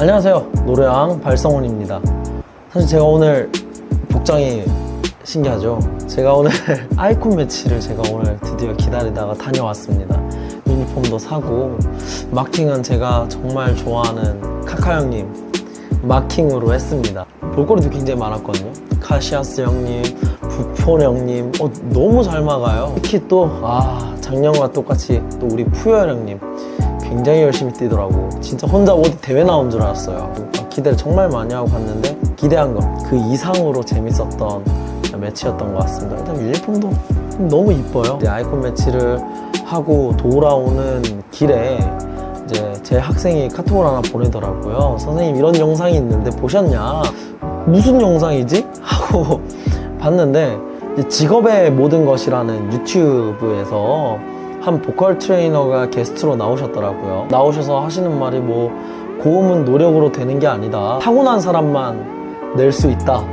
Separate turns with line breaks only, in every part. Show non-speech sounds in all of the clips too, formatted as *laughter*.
안녕하세요. 노래왕 발성훈입니다. 사실 제가 오늘 복장이 신기하죠? 제가 오늘 *laughs* 아이콘 매치를 제가 오늘 드디어 기다리다가 다녀왔습니다. 유니폼도 사고, 마킹은 제가 정말 좋아하는 카카 형님 마킹으로 했습니다. 볼거리도 굉장히 많았거든요. 카시아스 형님, 부폰 형님, 어, 너무 잘 막아요. 특히 또, 아, 작년과 똑같이 또 우리 푸열 형님. 굉장히 열심히 뛰더라고. 진짜 혼자 어디 대회 나온 줄 알았어요. 기대를 정말 많이 하고 갔는데 기대한 것 그 이상으로 재밌었던 매치였던 것 같습니다. 일단 유니폼도 너무 이뻐요. 아이콘 매치를 하고 돌아오는 길에 이제 제 학생이 카톡을 하나 보내더라고요. 선생님 이런 영상이 있는데 보셨냐? 무슨 영상이지? 하고 *laughs* 봤는데 직업의 모든 것이라는 유튜브에서 한 보컬 트레이너가 게스트로 나오셨더라고요. 나오셔서 하시는 말이 뭐 고음은 노력으로 되는 게 아니다. 타고난 사람만 낼 수 있다.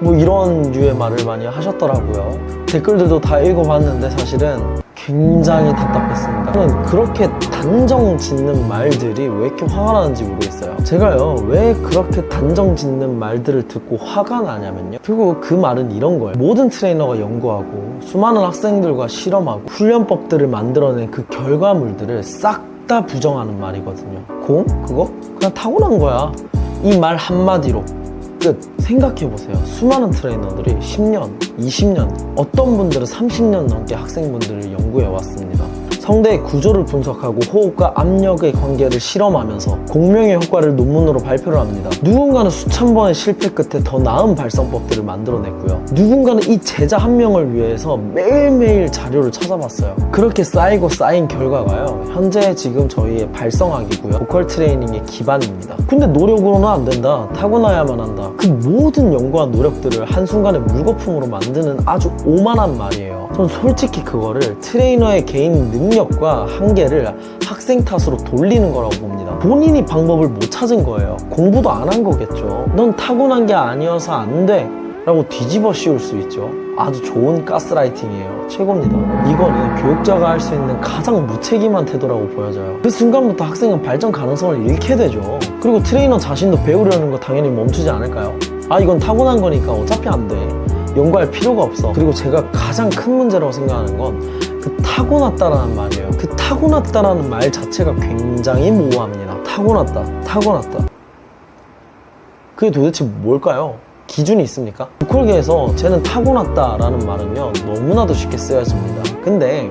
뭐 이런 류의 말을 많이 하셨더라고요. 댓글들도 다 읽어봤는데 사실은 굉장히 답답했습니다. 저는 그렇게 단정 짓는 말들이 왜 이렇게 화가 나는지 모르겠어요. 제가요, 왜 그렇게 단정 짓는 말들을 듣고 화가 나냐면요. 결국 그 말은 이런 거예요. 모든 트레이너가 연구하고 수많은 학생들과 실험하고 훈련법들을 만들어낸 그 결과물들을 싹 다 부정하는 말이거든요. 공? 그거? 그냥 타고난 거야. 이 말 한마디로 끝. 생각해보세요. 수많은 트레이너들이 10년, 20년, 어떤 분들은 30년 넘게 학생분들을 연구해 왔습니다. 성대의 구조를 분석하고 호흡과 압력의 관계를 실험하면서 공명의 효과를 논문으로 발표를 합니다. 누군가는 수천 번의 실패 끝에 더 나은 발성법들을 만들어냈고요. 누군가는 이 제자 한 명을 위해서 매일매일 자료를 찾아봤어요. 그렇게 쌓이고 쌓인 결과가요. 현재 지금 저희의 발성학이고요. 보컬 트레이닝의 기반입니다. 근데 노력으로는 안 된다. 타고나야만 한다. 그 모든 연구와 노력들을 한순간에 물거품으로 만드는 아주 오만한 말이에요. 전 솔직히 그거를 트레이너의 개인 능력 과 한계를 학생 탓으로 돌리는 거라고 봅니다. 본인이 방법을 못 찾은 거예요. 공부도 안 한 거겠죠. 넌 타고난 게 아니어서 안 돼. 라고 뒤집어 씌울 수 있죠. 아주 좋은 가스라이팅이에요. 최고입니다. 이거는 교육자가 할 수 있는 가장 무책임한 태도라고 보여져요. 그 순간부터 학생은 발전 가능성을 잃게 되죠. 그리고 트레이너 자신도 배우려는 거 당연히 멈추지 않을까요? 아, 이건 타고난 거니까 어차피 안 돼. 연구할 필요가 없어. 그리고 제가 가장 큰 문제라고 생각하는 건그 타고났다라는 말이에요. 그 타고났다라는 말 자체가 굉장히 모호합니다. 타고났다, 타고났다. 그게 도대체 뭘까요? 기준이 있습니까? 보컬계에서 쟤는 타고났다라는 말은요 너무나도 쉽게 쓰여집니다. 근데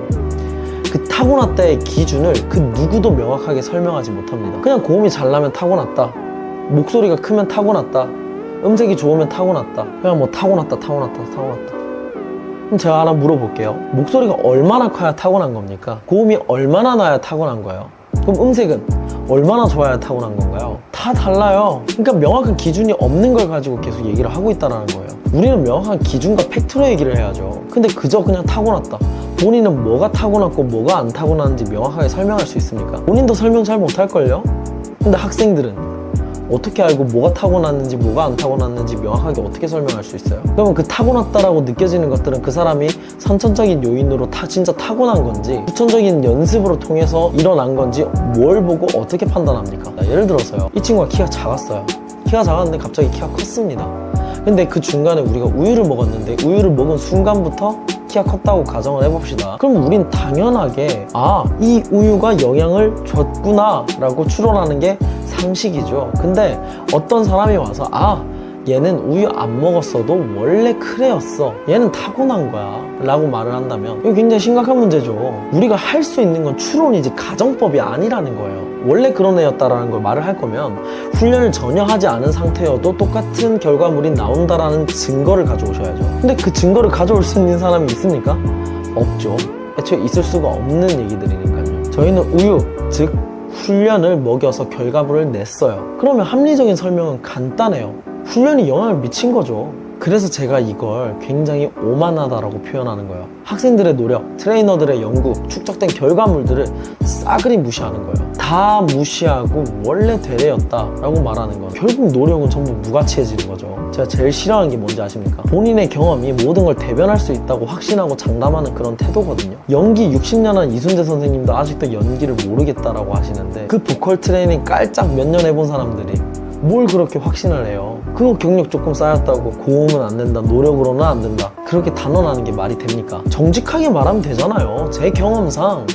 그 타고났다의 기준을 그 누구도 명확하게 설명하지 못합니다. 그냥 고음이 잘 나면 타고났다. 목소리가 크면 타고났다. 음색이 좋으면 타고났다. 그냥 뭐 타고났다, 타고났다, 타고났다. 제가 하나 물어볼게요. 목소리가 얼마나 커야 타고난 겁니까? 고음이 얼마나 나야 타고난 거예요? 그럼 음색은 얼마나 좋아야 타고난 건가요? 다 달라요. 그러니까 명확한 기준이 없는 걸 가지고 계속 얘기를 하고 있다는 거예요. 우리는 명확한 기준과 팩트로 얘기를 해야죠. 근데 그저 그냥 타고났다. 본인은 뭐가 타고났고 뭐가 안 타고났는지 명확하게 설명할 수 있습니까? 본인도 설명 잘 못할걸요? 근데 학생들은 어떻게 알고 뭐가 타고났는지 뭐가 안 타고났는지 명확하게 어떻게 설명할 수 있어요? 그러면 그 타고났다라고 느껴지는 것들은 그 사람이 선천적인 요인으로 타, 진짜 타고난 건지 후천적인 연습으로 통해서 일어난 건지 뭘 보고 어떻게 판단합니까? 자, 예를 들어서요 이 친구가 키가 작았어요 키가 작았는데 갑자기 키가 컸습니다 근데 그 중간에 우리가 우유를 먹었는데 우유를 먹은 순간부터 키가 컸다고 가정을 해봅시다. 그럼 우린 당연하게 아, 이 우유가 영향을 줬구나 라고 추론하는 게 상식이죠. 근데 어떤 사람이 와서 아, 얘는 우유 안 먹었어도 원래 그래였어. 얘는 타고난 거야. 라고 말을 한다면 이거 굉장히 심각한 문제죠. 우리가 할 수 있는 건 추론이지 가정법이 아니라는 거예요. 원래 그런 애였다라는 걸 말을 할 거면 훈련을 전혀 하지 않은 상태여도 똑같은 결과물이 나온다라는 증거를 가져오셔야죠. 근데 그 증거를 가져올 수 있는 사람이 있습니까? 없죠. 애초에 있을 수가 없는 얘기들이니까요. 저희는 우유, 즉 훈련을 먹여서 결과물을 냈어요. 그러면 합리적인 설명은 간단해요. 훈련이 영향을 미친 거죠. 그래서 제가 이걸 굉장히 오만하다라고 표현하는 거예요. 학생들의 노력, 트레이너들의 연구, 축적된 결과물들을 싸그리 무시하는 거예요. 다다 무시하고 원래 되레였다라고 말하는 건 결국 노력은 전부 무가치해지는 거죠. 제가 제일 싫어하는 게 뭔지 아십니까? 본인의 경험이 모든 걸 대변할 수 있다고 확신하고 장담하는 그런 태도거든요. 연기 60년 한 이순재 선생님도 아직도 연기를 모르겠다라고 하시는데 그 보컬 트레이닝 깔짝 몇 년 해본 사람들이 뭘 그렇게 확신을 해요? 그거 경력 조금 쌓였다고 고음은 안 된다, 노력으로는 안 된다. 그렇게 단언하는 게 말이 됩니까? 정직하게 말하면 되잖아요. 제 경험상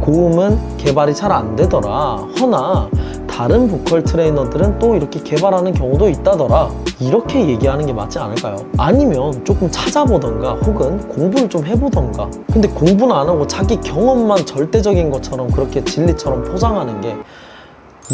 고음은 개발이 잘 안 되더라. 허나 다른 보컬 트레이너들은 또 이렇게 개발하는 경우도 있다더라. 이렇게 얘기하는 게 맞지 않을까요? 아니면 조금 찾아보던가 혹은 공부를 좀 해보던가. 근데 공부는 안 하고 자기 경험만 절대적인 것처럼 그렇게 진리처럼 포장하는 게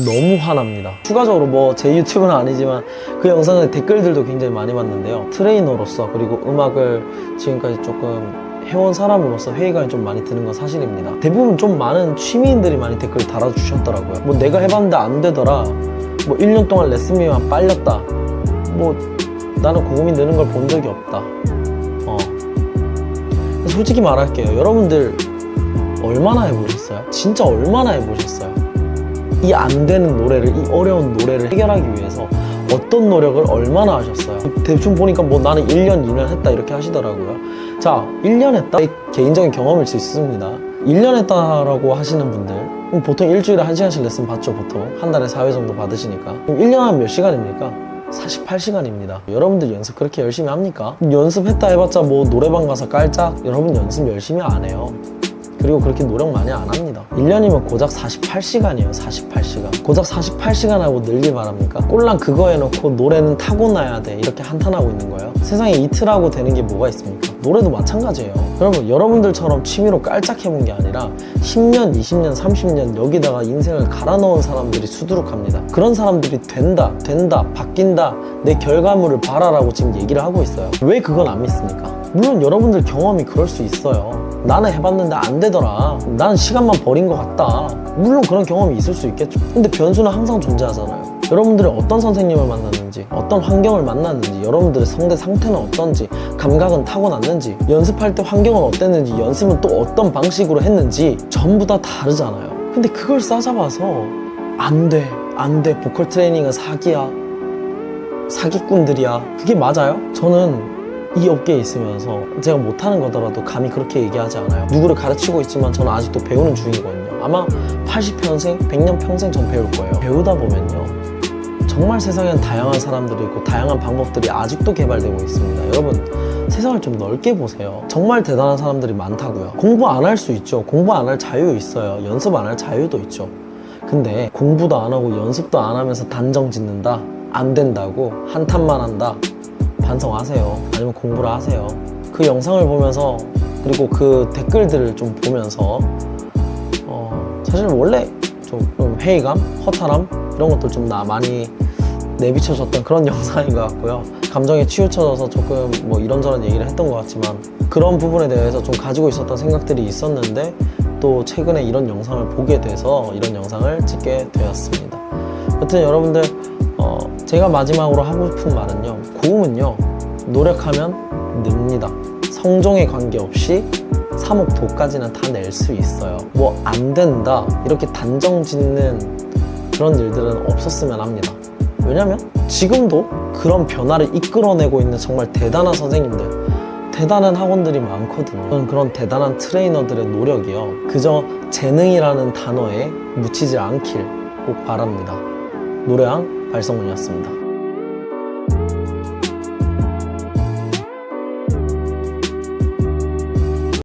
너무 화납니다. 추가적으로 뭐 제 유튜브는 아니지만 그 영상에 댓글들도 굉장히 많이 봤는데요. 트레이너로서 그리고 음악을 지금까지 조금 해온 사람으로서 회의감이 좀 많이 드는 건 사실입니다. 대부분 좀 많은 취미인들이 많이 댓글 달아주셨더라고요. 뭐 내가 해봤는데 안 되더라. 뭐 1년 동안 레슨비만 빨렸다. 뭐 나는 고음이 느는 걸 본 적이 없다. 어. 솔직히 말할게요. 여러분들 얼마나 해보셨어요? 진짜 얼마나 해보셨어요? 이 안 되는 노래를, 이 어려운 노래를 해결하기 위해서 어떤 노력을 얼마나 하셨어요? 대충 보니까 뭐 나는 1년, 2년 했다 이렇게 하시더라고요. 자, 1년 했다? 개인적인 경험일 수 있습니다. 1년 했다라고 하시는 분들, 보통 일주일에 1시간씩 레슨 받죠, 보통. 한 달에 4회 정도 받으시니까. 그럼 1년 하면 몇 시간입니까? 48시간입니다. 여러분들 연습 그렇게 열심히 합니까? 연습했다 해봤자 뭐 노래방 가서 깔짝? 여러분 연습 열심히 안 해요. 그리고 그렇게 노력 많이 안 합니다. 1년이면 고작 48시간이에요, 48시간. 고작 48시간 하고 늘길 바랍니까? 꼴랑 그거 해놓고 노래는 타고나야 돼. 이렇게 한탄하고 있는 거예요. 세상에 이틀하고 되는 게 뭐가 있습니까? 노래도 마찬가지예요. 여러분, 여러분들처럼 취미로 깔짝 해본 게 아니라 10년, 20년, 30년 여기다가 인생을 갈아 넣은 사람들이 수두룩합니다. 그런 사람들이 된다, 된다, 바뀐다, 내 결과물을 봐라라고 지금 얘기를 하고 있어요. 왜 그건 안 믿습니까? 물론 여러분들 경험이 그럴 수 있어요. 나는 해봤는데 안 되더라. 나는 시간만 버린 것 같다. 물론 그런 경험이 있을 수 있겠죠. 근데 변수는 항상 존재하잖아요. 여러분들이 어떤 선생님을 만났는지, 어떤 환경을 만났는지, 여러분들의 성대 상태는 어떤지, 감각은 타고났는지, 연습할 때 환경은 어땠는지, 연습은 또 어떤 방식으로 했는지, 전부 다 다르잖아요. 근데 그걸 싸잡아서, 안 돼, 안 돼, 보컬 트레이닝은 사기야. 사기꾼들이야. 그게 맞아요? 저는 이 업계에 있으면서 제가 못하는 거더라도 감히 그렇게 얘기하지 않아요. 누구를 가르치고 있지만 저는 아직도 배우는 중이거든요. 아마 80평생, 100년 평생 전 배울 거예요. 배우다 보면요. 정말 세상엔 다양한 사람들이 있고 다양한 방법들이 아직도 개발되고 있습니다. 여러분, 세상을 좀 넓게 보세요. 정말 대단한 사람들이 많다고요. 공부 안 할 수 있죠. 공부 안 할 자유 있어요. 연습 안 할 자유도 있죠. 근데 공부도 안 하고 연습도 안 하면서 단정 짓는다? 안 된다고? 한탄만 한다? 반성하세요. 아니면 공부를 하세요. 그 영상을 보면서 그리고 그 댓글들을 좀 보면서 어, 사실 원래 좀, 좀 회의감, 허탈함 이런 것들 좀 나 많이 내비쳐졌던 그런 *laughs* 영상인 것 같고요. 감정에 치우쳐져서 조금 뭐 이런저런 얘기를 했던 것 같지만 그런 부분에 대해서 좀 가지고 있었던 생각들이 있었는데 또 최근에 이런 영상을 보게 돼서 이런 영상을 찍게 되었습니다. 여튼 여러분들 어, 제가 마지막으로 하고 싶은 말은요. 고음은요. 노력하면 늡니다. 성종에 관계없이 3억 도까지는 다 낼 수 있어요. 뭐 안 된다 이렇게 단정 짓는 그런 일들은 없었으면 합니다. 왜냐면 지금도 그런 변화를 이끌어내고 있는 정말 대단한 선생님들, 대단한 학원들이 많거든요. 저는 그런 대단한 트레이너들의 노력이요. 그저 재능이라는 단어에 묻히지 않길 꼭 바랍니다. 노래왕 발성문이었습니다.